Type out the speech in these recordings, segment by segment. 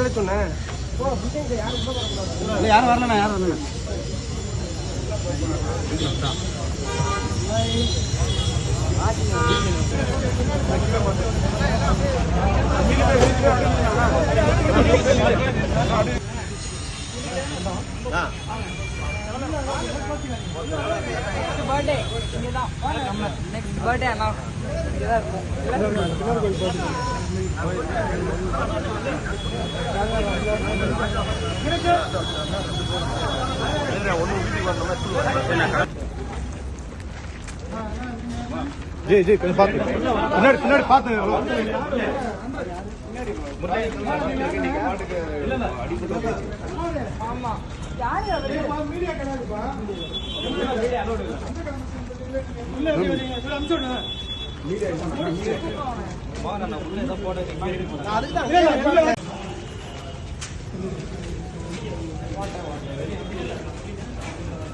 சொல்லி சொன்னேன். யாரும் வரலண்ணா யாரும் வரலண்ணா. பர்த்டே இங்கே தான் நெக்ஸ்ட் பர்த்டே அண்ணா. இங்கே தான் இருக்கும் ஜி ஜி கொஞ்சம் பார்த்து பின்னாடி பின்னாடி பார்த்து ஆமாம் யார் அவர்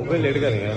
மொபைல் எடுக்காதீங்க.